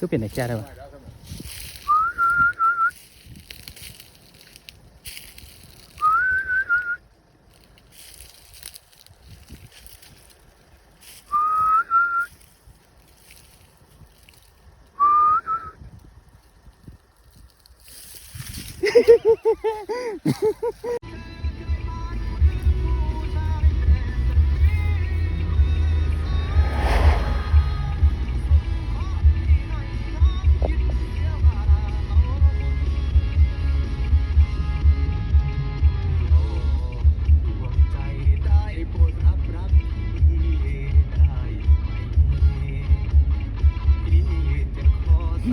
ก็เป็นไอ้แก่ได้ปะ ไป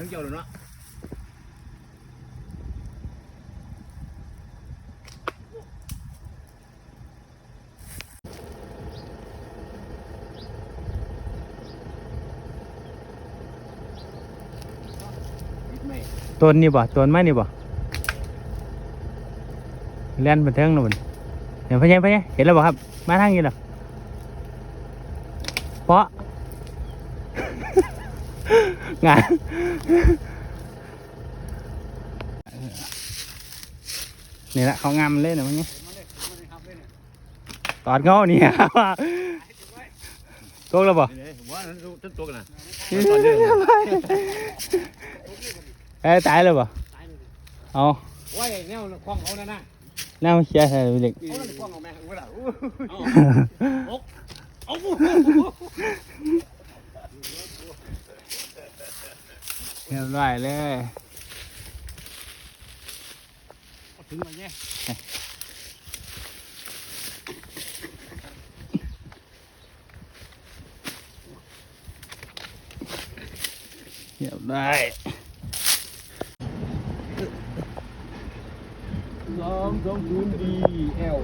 ทั้งเจ้าเลยเนาะ ต้นนี่บ่ต้นไม้นี่บ่เล่นบันเทิงนะมันเห็นพะยัยพะยัยเห็นแล้วบ่ครับ มาทางนี้หรอเพราะงานนี่แหละเขางามเล่นนะมันนี่ตอดเงาเนี่ยตกแล้วบ่ตัวกันนะ เอ้ยตายแล้วบ่เอาว่าไอ้แนวคล้องเขานั่นน่ะแนวเชียร์ใส่เด็กเขานั่นคล้องเอาแม่เวลาอู้เอาเรียบร้อยเลยถึงมาเนี่ยเรียบร้อย สองสองศูนย์ดีเอล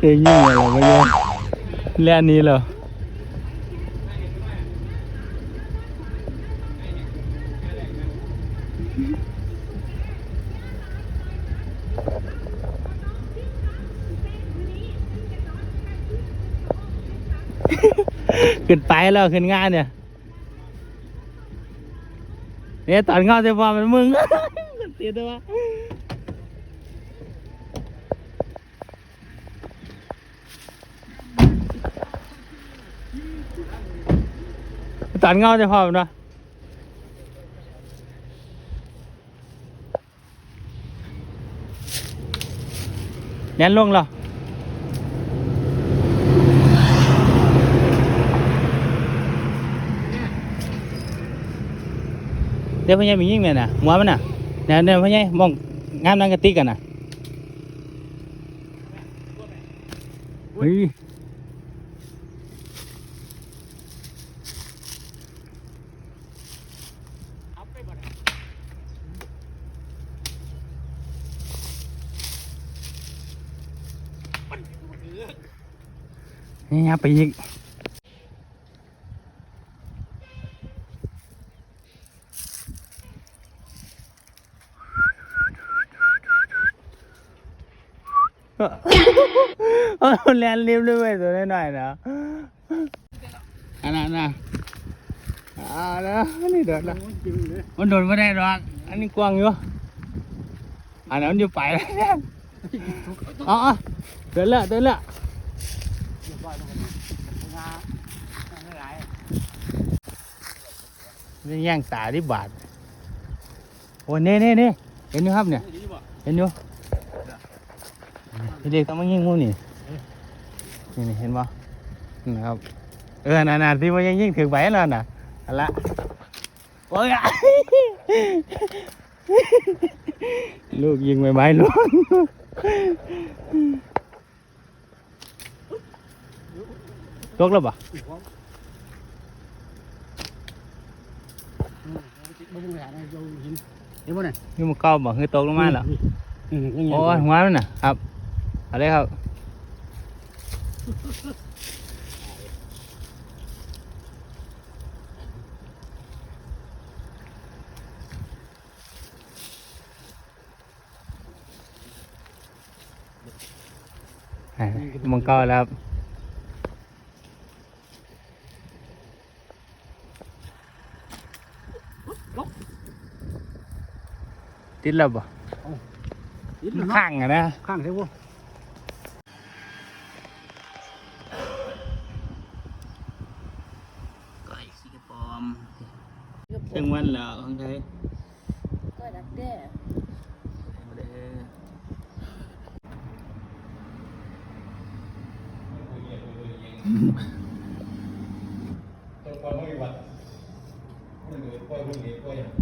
เอ้ยยิ่งอะไรไม่ยอมเล่นนี้เหรอ ขึ้นไปแล้วขึ้นงานเนี่ยเนี่ยตอนเงาจะพอมันมึงเสียด้วยวตอนเงาจะพอมันวะยันลงเหรอ เดี๋ยวพ่อใหญ่มียิ่งเนี่ยนะหมัวมันน่ะเนี่ยเนี่ยพ่อใหญ่มองงามนั่งกระติกกันน่ะเฮ้ยนี่ครับไปอีก แลนริมเลยเว้ยตัวน้อยๆนะอันนั้นนะอ่านะนี่โดดละมันโดดไม่ได้หรอกอันนี้กว้างอยู่อันนั้นอยู่ไปแล้วเนี่ยอ๋อเดินละเดินละนี่ย่างตาที่บาดโอ้เน่เน่เน่เห็นอยู่ครับเนี่ย เห็นอยู่ เด็กต้องมายิงงูนี่นี่เห็นปะนะครับ เออนานๆที่มันยังยิ่งถือใบแล้วน่ะอันละโอ้ยลูกยิงใบไม้ลูกตกแล้วปะนี่มันเก่าบ่คือตกลงมาแล้วโอ้ยหัวมันน่ะครับ เอาเลยครับอะมันเก้าแขี้กระปอมจังวันแล้วของไทยก็ดักแด้บ่ได้